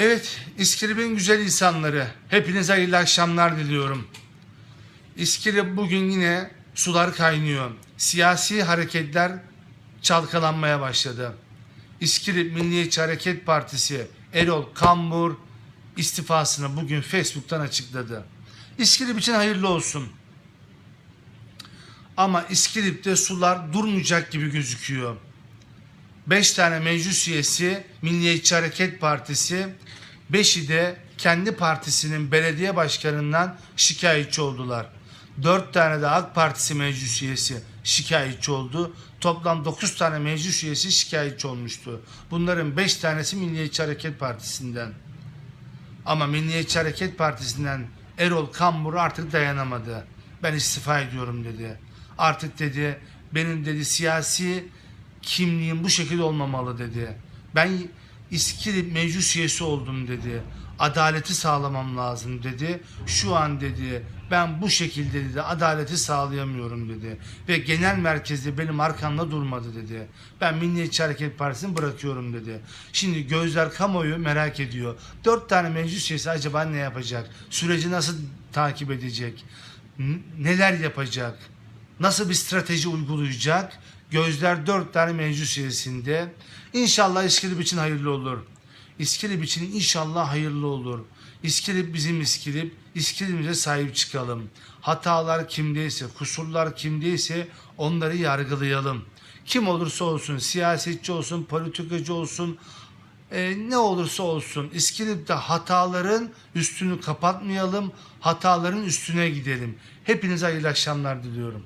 Evet, İskilip'in güzel insanları. Hepinize hayırlı akşamlar diliyorum. İskilip bugün yine sular kaynıyor. Siyasi hareketler çalkalanmaya başladı. İskilip Milliyetçi Hareket Partisi Erol Kambur istifasını bugün Facebook'tan açıkladı. İskilip için hayırlı olsun. Ama İskilip'te sular durmayacak gibi gözüküyor. 5 tane meclis üyesi Milliyetçi Hareket Partisi, 5'i de kendi partisinin belediye başkanından şikayetçi oldular. 4 tane de AK Partisi meclis üyesi şikayetçi oldu. Toplam 9 tane meclis üyesi şikayetçi olmuştu. Bunların 5 tanesi Milliyetçi Hareket Partisi'nden. Ama Milliyetçi Hareket Partisi'nden Erol Kambur artık dayanamadı. Ben istifa ediyorum dedi. Artık dedi benim dedi siyasi kimliğim bu şekilde olmamalı dedi. Ben İskilip meclis üyesi oldum dedi. Adaleti sağlamam lazım dedi. Şu an dedi ben bu şekilde dedi adaleti sağlayamıyorum dedi. Ve genel merkezde benim arkamda durmadı dedi. Ben Milliyetçi Hareket Partisi'ni bırakıyorum dedi. Şimdi gözler kamuoyu merak ediyor. Dört tane meclis üyesi acaba ne yapacak? Süreci nasıl takip edecek? N- neler yapacak? Nasıl bir strateji uygulayacak? Gözler dört tane meclis üyesinde. İnşallah İskilip için hayırlı olur. İskilip için inşallah hayırlı olur. İskilip bizim İskilip. İskilip'imize sahip çıkalım. Hatalar kimdeyse, kusurlar kimdeyse onları yargılayalım. Kim olursa olsun, siyasetçi olsun, politikacı olsun, e, ne olursa olsun İskilip'te hataların üstünü kapatmayalım, hataların üstüne gidelim. Hepinize hayırlı akşamlar diliyorum.